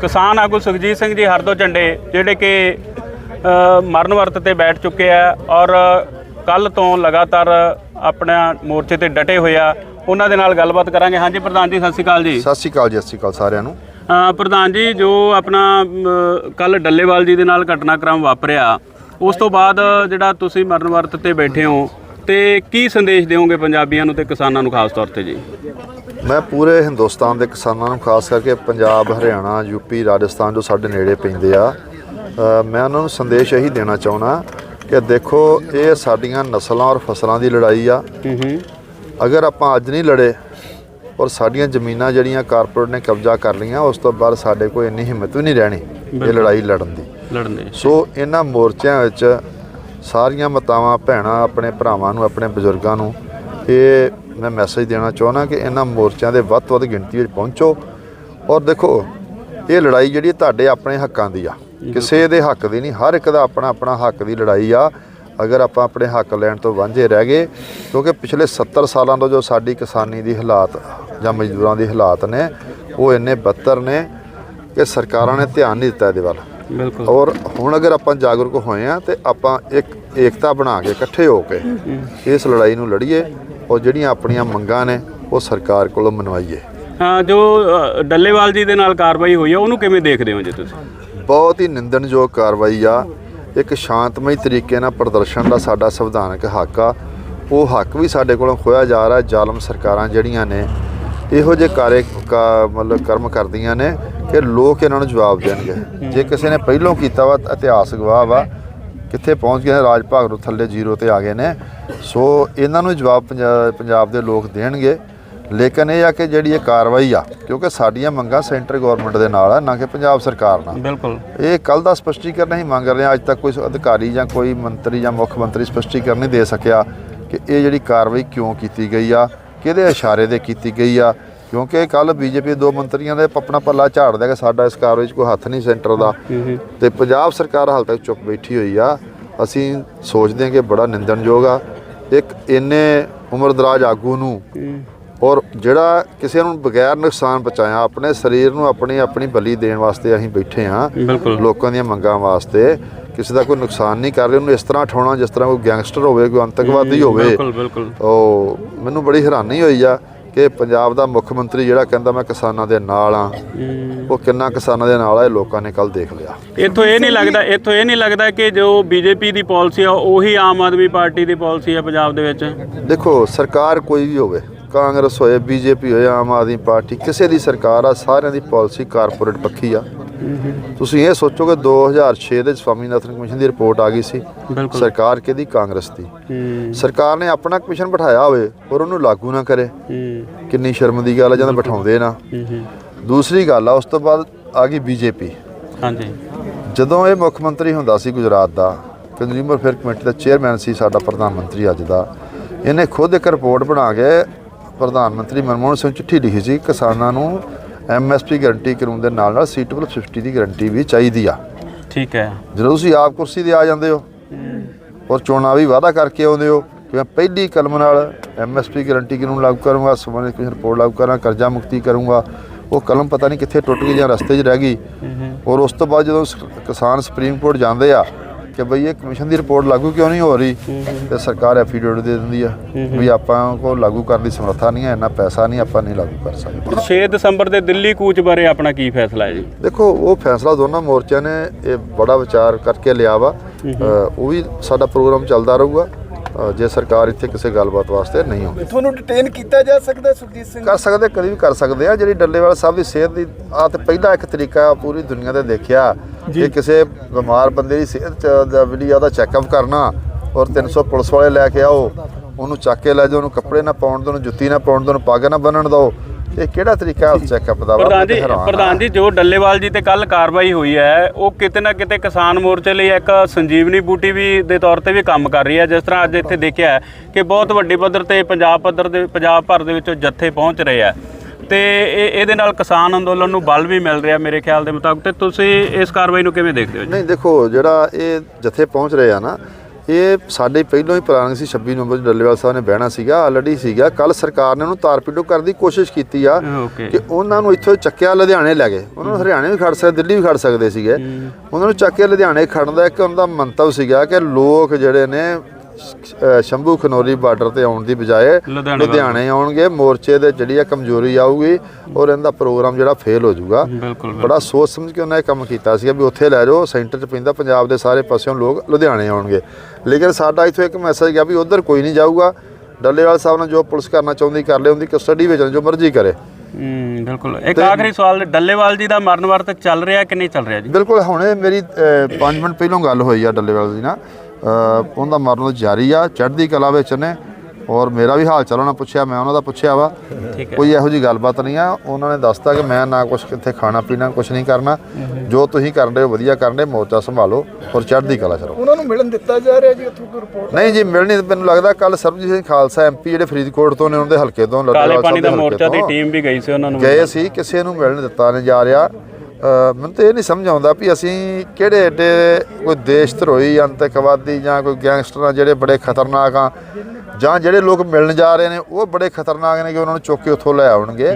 ਕਿਸਾਨ ਆਗੂ ਸੁਖਜੀਤ ਸਿੰਘ ਜੀ ਹਰਦੋ ਝੰਡੇ ਜਿਹੜੇ ਕਿ ਮਰਨ ਵਰਤ ਤੇ ਬੈਠ ਚੁੱਕੇ ਆ ਔਰ ਕੱਲ ਤੋਂ ਲਗਾਤਾਰ ਆਪਣਾ ਮੋਰਚੇ ਤੇ ਡਟੇ ਹੋਏ ਆ। ਉਹਨਾਂ ਦੇ ਨਾਲ ਗੱਲਬਾਤ ਕਰਾਂਗੇ। ਹਾਂਜੀ ਪ੍ਰਧਾਨ ਜੀ ਸਤਿ ਸ਼੍ਰੀ ਅਕਾਲ ਜੀ। ਸਤਿ ਸ਼੍ਰੀ ਅਕਾਲ ਜੀ ਸਤਿ ਸ਼੍ਰੀ ਅਕਾਲ ਸਾਰਿਆਂ ਨੂੰ। ਪ੍ਰਧਾਨ ਜੀ ਜੋ ਆਪਣਾ ਕੱਲ ਡੱਲੇਵਾਲ ਜੀ ਦੇ ਨਾਲ ਘਟਨਾਕ੍ਰਮ ਵਾਪਰਿਆ ਉਸ ਤੋਂ ਬਾਅਦ ਜਿਹੜਾ ਤੁਸੀਂ ਮਰਨ ਵਰਤ ਤੇ ਬੈਠੇ ਹੋ ਤੇ ਕੀ ਸੰਦੇਸ਼ ਦਿਓਗੇ ਪੰਜਾਬੀਆਂ ਨੂੰ ਤੇ ਕਿਸਾਨਾਂ ਨੂੰ ਖਾਸ ਤੌਰ ਤੇ ਜੀ? ਮੈਂ ਪੂਰੇ ਹਿੰਦੁਸਤਾਨ ਦੇ ਕਿਸਾਨਾਂ ਨੂੰ ਖਾਸ ਕਰਕੇ ਪੰਜਾਬ ਹਰਿਆਣਾ ਯੂਪੀ ਰਾਜਸਥਾਨ ਜੋ ਸਾਡੇ ਨੇੜੇ ਪੈਂਦੇ ਆ ਮੈਂ ਉਹਨਾਂ ਨੂੰ ਸੰਦੇਸ਼ ਇਹੀ ਦੇਣਾ ਚਾਹੁੰਦਾ ਕਿ ਦੇਖੋ ਇਹ ਸਾਡੀਆਂ ਨਸਲਾਂ ਔਰ ਫਸਲਾਂ ਦੀ ਲੜਾਈ ਆ। ਅਗਰ ਆਪਾਂ ਅੱਜ ਨਹੀਂ ਲੜੇ ਔਰ ਸਾਡੀਆਂ ਜ਼ਮੀਨਾਂ ਜਿਹੜੀਆਂ ਕਾਰਪੋਰੇਟ ਨੇ ਕਬਜ਼ਾ ਕਰ ਲਈਆਂ ਉਸ ਤੋਂ ਬਾਅਦ ਸਾਡੇ ਕੋਲ ਇੰਨੀ ਹਿੰਮਤ ਵੀ ਨਹੀਂ ਰਹਿਣੀ ਇਹ ਲੜਾਈ ਲੜਨ ਦੀ। ਲੜਨ ਦੇ। ਸੋ ਇਹਨਾਂ ਮੋਰਚਿਆਂ ਵਿੱਚ ਸਾਰੀਆਂ ਮਾਤਾਵਾਂ ਭੈਣਾਂ ਆਪਣੇ ਭਰਾਵਾਂ ਨੂੰ ਆਪਣੇ ਬਜ਼ੁਰਗਾਂ ਨੂੰ ਇਹ ਮੈਂ ਮੈਸੇਜ ਦੇਣਾ ਚਾਹੁੰਦਾ ਕਿ ਇਹਨਾਂ ਮੋਰਚਿਆਂ ਦੇ ਵੱਧ ਤੋਂ ਵੱਧ ਗਿਣਤੀ ਵਿੱਚ ਪਹੁੰਚੋ ਔਰ ਦੇਖੋ ਇਹ ਲੜਾਈ ਜਿਹੜੀ ਤੁਹਾਡੇ ਆਪਣੇ ਹੱਕਾਂ ਦੀ ਆ। ਕਿਸੇ ਦੇ ਹੱਕ ਦੀ ਨਹੀਂ ਹਰ ਇੱਕ ਦਾ ਆਪਣਾ ਆਪਣਾ ਹੱਕ ਦੀ ਲੜਾਈ ਆ। ਅਗਰ ਆਪਾਂ ਆਪਣੇ ਹੱਕ ਲੈਣ ਤੋਂ ਵਾਂਝੇ ਰਹਿ ਗਏ ਕਿਉਂਕਿ ਪਿਛਲੇ 70 ਸਾਲਾਂ ਤੋਂ ਜੋ ਸਾਡੀ ਕਿਸਾਨੀ ਦੀ ਹਾਲਾਤ ਜਾਂ ਮਜ਼ਦੂਰਾਂ ਦੀ ਹਾਲਾਤ ਨੇ ਉਹ ਇੰਨੇ ਬੱਤਰ ਨੇ ਕਿ ਸਰਕਾਰਾਂ ਨੇ ਧਿਆਨ ਨਹੀਂ ਦਿੱਤਾ ਇਹਦੇ ਵੱਲ। ਬਿਲਕੁਲ। ਔਰ ਹੁਣ ਅਗਰ ਆਪਾਂ ਜਾਗਰੂਕ ਹੋਏ ਆ ਤੇ ਆਪਾਂ ਇੱਕ ਏਕਤਾ ਬਣਾ ਕੇ ਇਕੱਠੇ ਹੋ ਕੇ ਇਸ ਲੜਾਈ ਨੂੰ ਲੜੀਏ ਔਰ ਜਿਹੜੀਆਂ ਆਪਣੀਆਂ ਮੰਗਾਂ ਨੇ ਉਹ ਸਰਕਾਰ ਕੋਲੋਂ ਮਨਵਾਈਏ। ਹਾਂ ਜੋ ਅ, ਡੱਲੇਵਾਲ ਜੀ ਦੇ ਨਾਲ ਕਾਰਵਾਈ ਹੋਈ ਆ ਉਹਨੂੰ ਕਿਵੇਂ ਦੇਖਦੇ ਹੋ ਜੀ ਤੁਸੀਂ? ਬਹੁਤ ਹੀ ਨਿੰਦਣਯੋਗ ਕਾਰਵਾਈ ਆ। ਇੱਕ ਸ਼ਾਂਤਮਈ ਤਰੀਕੇ ਨਾਲ ਪ੍ਰਦਰਸ਼ਨ ਦਾ ਸਾਡਾ ਸੰਵਿਧਾਨਕ ਹੱਕ ਆ। ਉਹ ਹੱਕ ਵੀ ਸਾਡੇ ਕੋਲੋਂ ਖੋਇਆ ਜਾ ਰਿਹਾ ਜ਼ਾਲਮ ਸਰਕਾਰਾਂ ਜਿਹੜੀਆਂ ਨੇ ਇਹੋ ਜਿਹੇ ਕਾਰੇ ਕਾ- ਮਤਲਬ ਕਰਮ ਕਰਦੀਆਂ ਨੇ ਕਿ ਲੋਕ ਇਹਨਾਂ ਨੂੰ ਜਵਾਬ ਦੇਣਗੇ। ਜੇ ਕਿਸੇ ਨੇ ਪਹਿਲੋਂ ਕੀਤਾ ਵਾ ਤਾਂ ਇਤਿਹਾਸ ਗਵਾਹ ਵਾ ਕਿੱਥੇ ਪਹੁੰਚ ਗਏ ਨੇ ਰਾਜ ਭਾਗ ਨੂੰ ਥੱਲੇ ਜ਼ੀਰੋ ਤੇ ਆ ਗਏ ਨੇ। ਸੋ ਇਹਨਾਂ ਨੂੰ ਜਵਾਬ ਪੰਜਾ- ਪੰਜਾਬ ਦੇ ਲੋਕ ਦੇਣਗੇ। ਲੇਕਿਨ ਇਹ ਆ ਕਿ ਜਿਹੜੀ ਇਹ ਕਾਰਵਾਈ ਆ ਕਿਉਂਕਿ ਸਾਡੀਆਂ ਮੰਗਾਂ ਸੈਂਟਰ ਗਵਰਨਮੈਂਟ ਦੇ ਨਾਲ ਆ ਨਾ ਕਿ ਪੰਜਾਬ ਸਰਕਾਰ ਨਾਲ। ਬਿਲਕੁਲ। ਇਹ ਕੱਲ ਦਾ ਸਪਸ਼ਟੀਕਰਨ ਹੀ ਮੰਗ ਰਹੇ ਅੱਜ ਤੱਕ ਕੋਈ ਅਧਿਕਾਰੀ ਜਾਂ ਕੋਈ ਮੰਤਰੀ ਜਾਂ ਮੁੱਖ ਮੰਤਰੀ ਸਪਸ਼ਟੀਕਰਨ ਨਹੀਂ ਦੇ ਸਕਿਆ ਕਿ ਇਹ ਜਿਹੜੀ ਕਾਰਵਾਈ ਕਿਉਂ ਕੀਤੀ ਗਈ ਆ ਕਿਹਦੇ ਇਸ਼ਾਰੇ ਤੇ ਕੀਤੀ ਗਈ ਆ ਕਿਉਂਕਿ ਕੱਲ ਬੀਜੇਪੀ ਦੋ ਮੰਤਰੀਆਂ ਦੇ ਆਪਣਾ ਪੱਲਾ ਝਾੜਦਾ ਕਿ ਸਾਡਾ ਇਸ ਕਾਰਵਾਈ 'ਚ ਕੋਈ ਹੱਥ ਨਹੀਂ ਸੈਂਟਰ ਦਾ। ਤੇ ਪੰਜਾਬ ਸਰਕਾਰ ਹਾਲ ਤੱਕ ਚੁੱਪ ਬੈਠੀ ਹੋਈ ਆ। ਅਸੀਂ ਸੋਚਦੇ ਹਾਂ ਕਿ ਬੜਾ ਨਿੰਦਣਯੋਗ ਆ। ਇੱਕ ਇੰਨੇ ਉਮਰਦਰਾਜ ਆਗੂ ਨੂੰ ਔਰ ਜਿਹੜਾ ਕਿਸੇ ਨੂੰ ਬਗੈਰ ਨੁਕਸਾਨ ਪਹੁੰਚਾਇਆ ਆਪਣੇ ਸਰੀਰ ਨੂੰ ਆਪਣੀ ਆਪਣੀ ਬਲੀ ਦੇਣ ਵਾਸਤੇ ਅਸੀਂ ਬੈਠੇ ਹਾਂ ਲੋਕਾਂ ਦੀਆਂ ਮੰਗਾਂ ਵਾਸਤੇ। ਕਿਸੇ ਦਾ ਕੋਈ ਨੁਕਸਾਨ ਨਹੀਂ ਕਰ ਰਹੇ ਉਹਨੂੰ ਇਸ ਤਰ੍ਹਾਂ ਠਾਉਣਾ ਜਿਸ ਤਰ੍ਹਾਂ ਕੋਈ ਗੈਂਗਸਟਰ ਹੋਵੇ ਕੋਈ ਅੰਤਕਵਾਦੀ ਹੋਵੇ ਬਿਲਕੁਲ ਬਿਲਕੁਲ। ਉਹ ਮੈਨੂੰ ਬੜੀ ਹੈਰਾਨੀ ਹੋਈ ਆ। ਕਿ ਪੰਜਾਬ ਦਾ ਮੁੱਖ ਮੰਤਰੀ ਜਿਹੜਾ ਕਹਿੰਦਾ ਮੈਂ ਕਿਸਾਨਾਂ ਦੇ ਨਾਲ ਆ ਉਹ ਕਿੰਨਾ ਕਿਸਾਨਾਂ ਦੇ ਨਾਲ ਆ ਇਹ ਲੋਕਾਂ ਨੇ ਕੱਲ ਦੇਖ ਲਿਆ। ਇੱਥੋਂ ਇਹ ਨਹੀਂ ਲੱਗਦਾ ਇੱਥੋਂ ਇਹ ਨਹੀਂ ਲੱਗਦਾ ਕਿ ਜੋ ਬੀਜੇਪੀ ਦੀ ਪਾਲਿਸੀ ਆ ਉਹੀ ਆਮ ਆਦਮੀ ਪਾਰਟੀ ਦੀ ਪਾਲਿਸੀ ਆ ਪੰਜਾਬ ਦੇ ਵਿੱਚ। ਦੇਖੋ ਸਰਕਾਰ ਕੋਈ ਵੀ ਹੋਵੇ ਕਾਂਗਰਸ ਹੋਏ ਬੀਜੇਪੀ ਹੋਏ ਆਮ ਆਦਮੀ ਪਾਰਟੀ ਕਿਸੇ ਦੀ ਸਰਕਾਰ ਆ ਸਾਰਿਆਂ ਦੀ ਪਾਲਿਸੀ ਕਾਰਪੋਰੇਟ ਪੱਖੀ ਆ। ਤੁਸੀਂ ਇਹ ਸੋਚੋ ਕਿ 2006 ਦੇ ਸਵਾਮੀਨਾਥਨ ਕਮਿਸ਼ਨ ਦੀ ਰਿਪੋਰਟ ਆ ਗਈ ਸੀ। ਸਰਕਾਰ ਕਿਹਦੀ? ਕਾਂਗਰਸ ਦੀ। ਹੂੰ। ਸਰਕਾਰ ਨੇ ਆਪਣਾ ਕਮਿਸ਼ਨ ਬਿਠਾਇਆ ਹੋਵੇ ਔਰ ਉਹਨੂੰ ਲਾਗੂ ਨਾ ਕਰੇ। ਹੂੰ। ਕਿੰਨੀ ਸ਼ਰਮ ਦੀ ਗੱਲ ਆ ਜਦੋਂ ਬਿਠਾਉਂਦੇ ਨਾ। ਹੂੰ, ਹੂੰ। ਦੂਸਰੀ ਗੱਲ ਆ ਉਸ ਤੋਂ ਬਾਅਦ ਆ ਗਈ ਬੀਜੇਪੀ ਹਾਂਜੀ। ਜਦੋਂ ਇਹ ਮੁੱਖ ਮੰਤਰੀ ਹੁੰਦਾ ਸੀ ਗੁਜਰਾਤ ਦਾ ਕੰਜ਼ਿਊਮਰ ਫੇਅਰ ਕਮੇਟੀ ਦਾ ਚੇਅਰਮੈਨ ਸੀ ਸਾਡਾ ਪ੍ਰਧਾਨ ਮੰਤਰੀ ਅੱਜ ਦਾ ਇਹਨੇ ਖੁਦ ਇੱਕ ਰਿਪੋਰਟ ਬਣਾ ਕੇ ਪ੍ਰਧਾਨ ਮੰਤਰੀ ਮਨਮੋਹਨ ਸਿੰਘ ਚਿੱਠੀ ਲਿਖੀ ਸੀ ਕਿਸਾਨਾਂ ਨੂੰ ਐਮਐਸਪੀ ਗਾਰੰਟੀ ਕਾਨੂੰਨ ਦੇ ਨਾਲ ਨਾਲ ਸੀਟੇਬਲ 50 ਦੀ ਗਾਰੰਟੀ ਵੀ ਚਾਹੀਦੀ ਆ। ਠੀਕ ਹੈ। ਜਦੋਂ ਤੁਸੀਂ ਆਪ ਕੁਰਸੀ ਤੇ ਆ ਜਾਂਦੇ ਹੋ ਔਰ ਚੋਣਾਂ ਵੀ ਵਾਅਦਾ ਕਰਕੇ ਆਉਂਦੇ ਹੋ ਕਿ ਮੈਂ ਪਹਿਲੀ ਕਲਮ ਨਾਲ ਐਮਐਸਪੀ ਗਾਰੰਟੀ ਕਾਨੂੰਨ ਲਾਗੂ ਕਰੂੰਗਾ ਸਮਾਜ ਕਮਿਸ਼ਨ ਰਿਪੋਰਟ ਲਾਗੂ ਕਰਾਂ ਕਰਜ਼ਾ ਮੁਕਤੀ ਕਰੂੰਗਾ ਉਹ ਕਲਮ ਪਤਾ ਨਹੀਂ ਕਿੱਥੇ ਟੁੱਟ ਗਈ ਜਾਂ ਰਸਤੇ 'ਚ ਰਹਿ ਗਈ। ਔਰ ਉਸ ਤੋਂ ਬਾਅਦ ਜਦੋਂ ਕਿਸਾਨ ਸੁਪਰੀਮ ਕੋਰਟ ਜਾਂਦੇ ਆ ਕਿ ਬਈ ਇਹ ਕਮਿਸ਼ਨ ਦੀ ਰਿਪੋਰਟ ਲਾਗੂ ਕਿਉਂ ਨਹੀਂ ਹੋ ਰਹੀ? ਤੇ ਸਰਕਾਰ ਐਫੀਡੇਵਿਟ ਦੇ ਦਿੰਦੀ ਆ ਵੀ ਆਪਾਂ ਕੋ ਲਾਗੂ ਕਰਨ ਦੀ ਸਮਰੱਥਾ ਨਹੀਂ ਹੈ ਇੰਨਾ ਪੈਸਾ ਨਹੀਂ ਆਪਾਂ ਨਹੀਂ ਲਾਗੂ ਕਰ ਸਕਦੇ। 6 ਦਸੰਬਰ ਦੇ ਦਿੱਲੀ ਕੂਚ ਬਾਰੇ ਆਪਣਾ ਕੀ ਫੈਸਲਾ ਹੈ ਜੀ? ਦੇਖੋ ਉਹ ਫੈਸਲਾ ਦੋਨਾਂ ਮੋਰਚਿਆਂ ਨੇ ਇਹ ਬੜਾ ਵਿਚਾਰ ਕਰਕੇ ਲਿਆ ਵਾ। ਉਹ ਵੀ ਸਾਡਾ ਪ੍ਰੋਗਰਾਮ ਚੱਲਦਾ ਰਹੂਗਾ। ਜੇ ਸਰਕਾਰ ਇੱਥੇ ਕਿਸੇ ਗੱਲਬਾਤ ਵਾਸਤੇ ਨਹੀਂ ਆਉਂਦੀ। ਤੁਹਾਨੂੰ ਡਿਟੇਨ ਕੀਤਾ ਜਾ ਸਕਦਾ ਸੁਖਜੀਤ ਸਿੰਘ? ਕਰ ਸਕਦੇ ਕਦੀ ਵੀ ਕਰ ਸਕਦੇ ਆ। ਜਿਹੜੀ ਡੱਲੇਵਾਲ ਸਾਹਿਬ ਦੀ ਸਿਹਤ ਦੀ ਆ ਤੇ ਪਹਿਲਾ ਇੱਕ ਤਰੀਕਾ ਪੂਰੀ ਦੁਨੀਆ ਤੇ ਦੇਖਿਆ ਕਿ ਕਿਸੇ ਬਿਮਾਰ ਬੰਦੇ ਦੀ ਸਿਹਤ ਚ ਦਾ ਜਿਹੜੀ ਆ ਉਹਦਾ ਚੈੱਕਅਪ ਕਰਨਾ ਔਰ 300 ਪੁਲਿਸ ਵਾਲੇ ਲੈ ਕੇ ਆਓ ਉਹਨੂੰ ਚੱਕ ਕੇ ਲੈ ਜਾਓ ਉਹਨੂੰ ਕੱਪੜੇ ਨਾ ਪਾਉਣ ਦਿਓ ਉਹਨੂੰ ਜੁੱਤੀ ਨਾ ਪਾਉਣ ਦਿਓ ਉਹਨੂੰ ਪੱਗ ਨਾ ਬੰਨਣ ਦਿਓ ਇਹ ਕਿਹੜਾ ਤਰੀਕਾ ਉਸ ਚੈੱਕਅਪ ਦਾ ਵਾ? ਪ੍ਰਧਾਨ ਜੀ। ਪ੍ਰਧਾਨ ਜੀ ਜੋ ਡੱਲੇਵਾਲ ਜੀ ਤੇ ਕੱਲ ਕਾਰਵਾਈ ਹੋਈ ਹੈ ਉਹ ਕਿਤੇ ਨਾ ਕਿਤੇ ਕਿਸਾਨ ਮੋਰਚੇ ਲਈ ਇੱਕ ਸੰਜੀਵਨੀ ਬੂਟੀ ਵੀ ਦੇ ਤੌਰ ਤੇ ਵੀ ਕੰਮ ਕਰ ਰਹੀ ਹੈ ਜਿਸ ਤਰ੍ਹਾਂ ਅੱਜ ਇੱਥੇ ਦੇਖਿਆ ਕਿ ਬਹੁਤ ਵੱਡੇ ਪੱਧਰ ਤੇ ਪੰਜਾਬ ਪੱਧਰ ਦੇ ਪੰਜਾਬ ਭਰ ਦੇ ਵਿੱਚੋਂ ਜੱਥੇ ਪਹੁੰਚ ਰਹੇ ਆ ਤੇ ਇਹ ਇਹਦੇ ਨਾਲ ਕਿਸਾਨ ਅੰਦੋਲਨ ਨੂੰ ਬਲ ਵੀ ਮਿਲ ਰਿਹਾ ਮੇਰੇ ਖਿਆਲ ਦੇ ਮੁਤਾਬਕ। ਤੇ ਤੁਸੀਂ ਇਸ ਕਾਰਵਾਈ ਨੂੰ ਕਿਵੇਂ ਦੇਖਦੇ ਹੋ ਜੀ? ਨਹੀਂ ਦੇਖੋ ਜਿਹੜਾ ਇਹ ਜਥੇ ਪਹੁੰਚ ਰਹੇ ਆ ਨਾ ਇਹ ਸਾਡੇ ਪਹਿਲਾਂ ਹੀ ਪਲਾਨ ਸੀ 26 ਨਵੰਬਰ ਨੂੰ ਡੱਲੇਵਾਲ ਸਾਹਿਬ ਨੇ ਬਹਿਣਾ ਸੀਗਾ ਆਲਰੇਡੀ ਸੀਗਾ। ਕੱਲ ਸਰਕਾਰ ਨੇ ਉਹਨੂੰ ਤਾਰਪੀਡੋ ਕਰਨ ਦੀ ਕੋਸ਼ਿਸ਼ ਕੀਤੀ ਆ ਕਿ ਉਹਨਾਂ ਨੂੰ ਇੱਥੋਂ ਚੱਕਿਆ ਲੁਧਿਆਣੇ ਲੈ ਗਏ। ਉਹਨਾਂ ਨੂੰ ਹਰਿਆਣੇ ਵੀ ਖੜ ਸਕਦੇ ਦਿੱਲੀ ਵੀ ਖੜ ਸਕਦੇ ਸੀਗੇ। ਉਹਨਾਂ ਨੂੰ ਚੱਕ ਕੇ ਲੁਧਿਆਣੇ ਖੜਨ ਦਾ ਇੱਕ ਉਹਨਾਂ ਦਾ ਮੰਤਵ ਸੀਗਾ ਕਿ ਲੋਕ ਜਿਹੜੇ ਨੇ ਸ਼ੰਭੂ ਖਨੌਰੀ ਬਾਰਡਰ ਤੇ ਆਉਣ ਦੀ ਬਜਾਏ ਲੁਧਿਆਣੇ ਆਉਣਗੇ ਮੋਰਚੇ ਦੇ ਜਿਹੜੀ ਆ ਕਮਜ਼ੋਰੀ ਆਊਗੀ ਔਰ ਇਹਦਾ ਪ੍ਰੋਗਰਾਮ ਜਿਹੜਾ ਫੇਲ ਹੋ ਜਾਊਗਾ। ਬੜਾ ਸੋਚ ਸਮਝ ਕੇ ਉਹਨਾਂ ਇਹ ਕੰਮ ਕੀਤਾ ਸੀਗਾ ਵੀ ਉੱਥੇ ਲੈ ਜਾਓ ਸੈਂਟਰ 'ਚ ਪੈਂਦਾ ਪੰਜਾਬ ਦੇ ਸਾਰੇ ਪਾਸਿਓਂ ਲੋਕ ਲੁਧਿਆਣੇ ਆਉਣਗੇ। ਲੇਕਿਨ ਸਾਡਾ ਇੱਥੋਂ ਇੱਕ ਮੈਸੇਜ ਗਿਆ ਵੀ ਉਧਰ ਕੋਈ ਨਹੀਂ ਜਾਊਗਾ। ਡੱਲੇਵਾਲ ਸਾਹਿਬ ਨੇ ਜੋ ਪੁਲਿਸ ਕਰਨਾ ਚਾਹੁੰਦੀ ਕਰ ਲਿਆ ਉਹਦੀ ਕਸਟਡੀ ਵਿੱਚ ਜੋ ਮਰਜ਼ੀ ਕਰੇ। ਬਿਲਕੁਲ। ਇੱਕ ਆਖਰੀ ਸਵਾਲ ਡੱਲੇਵਾਲ ਜੀ ਦਾ ਮਰਨ ਵਰਤ ਚੱਲ ਰਿਹਾ ਕਿ ਨਹੀਂ ਚੱਲ ਰਿਹਾ ਜੀ? ਬਿਲਕੁਲ ਹੁਣੇ ਮੇਰੀ 5 ਮਿੰਟ ਪਹਿਲਾਂ ਗੱਲ ਹੋਈ ਆ ਡੱਲੇਵਾਲ ਜੀ ਨਾਲ। ਉਹਦਾ ਮਰਨ ਜਾਰੀ ਆ ਚੜ੍ਹਦੀ ਕਲਾ ਵਿੱਚ ਨੇ। ਔਰ ਮੇਰਾ ਵੀ ਹਾਲ ਚਾਲ ਉਹਨਾਂ ਪੁੱਛਿਆ ਮੈਂ ਉਹਨਾਂ ਦਾ ਪੁੱਛਿਆ ਵਾ। ਕੋਈ ਇਹੋ ਜੀ ਗੱਲਬਾਤ ਨਹੀਂ ਆ। ਉਹਨਾਂ ਨੇ ਦੱਸਤਾ ਕਿ ਮੈਂ ਨਾ ਕੁਝ ਕਿੱਥੇ ਖਾਣਾ ਪੀਣਾ ਕੁਝ ਨਹੀਂ ਕਰਨਾ। ਜੋ ਤੁਸੀਂ ਕਰਨ ਰਹੇ ਹੋ ਵਧੀਆ ਕਰਨ ਰਹੇ ਮੋਰਚਾ ਸੰਭਾਲੋ ਔਰ ਚੜ੍ਹਦੀ ਕਲਾ ਚ ਰਹੋ। ਉਹਨਾਂ ਨੂੰ ਮਿਲਣ ਦਿੱਤਾ ਜਾ ਰਿਹਾ ਜੀ ਉੱਥੋਂ ਕੋਈ ਰਿਪੋਰਟ ਨਹੀਂ ਜੀ ਮਿਲਣੀ ਮੈਨੂੰ ਲੱਗਦਾ ਕੱਲ ਸਰਬਜੀਤ ਸਿੰਘ ਖਾਲਸਾ ਐਮਪੀ ਜਿਹੜੇ ਫਰੀਦਕੋਟ ਤੋਂ ਨੇ ਉਹਨਾਂ ਦੇ ਹਲਕੇ ਤੋਂ ਕਾਲੇ ਲੱਡੇਵਾਲ ਪਾਣੀ ਦਾ ਮੋਰਚਾ ਦੀ। ਟੀਮ ਵੀ ਗਈ ਸੀ ਉਹਨਾਂ ਨੂੰ ਗਏ ਸੀ ਕਿਸੇ ਨੂੰ ਮਿਲਣ ਦਿੱਤਾ ਨਹੀਂ ਜਾ ਰਿਹਾ। ਮੈਨੂੰ ਤਾਂ ਇਹ ਨਹੀਂ ਸਮਝ ਆਉਂਦਾ ਵੀ ਅਸੀਂ ਕਿਹੜੇ ਏਡੇ ਕੋਈ ਦੇਸ਼ ਧਰੋਹੀ ਅੰਤਕਵਾਦੀ ਜਾਂ ਕੋਈ ਗੈਂਗਸਟਰ ਆ ਜਿਹੜੇ ਬੜੇ ਖਤਰਨਾਕ ਆ ਜਾਂ ਜਿਹੜੇ ਲੋਕ ਮਿਲਣ ਜਾ ਰਹੇ ਨੇ ਉਹ ਬੜੇ ਖਤਰਨਾਕ ਨੇ ਕਿ ਉਹਨਾਂ ਨੂੰ ਚੁੱਕ ਕੇ ਉੱਥੋਂ ਲੈ ਆਉਣਗੇ।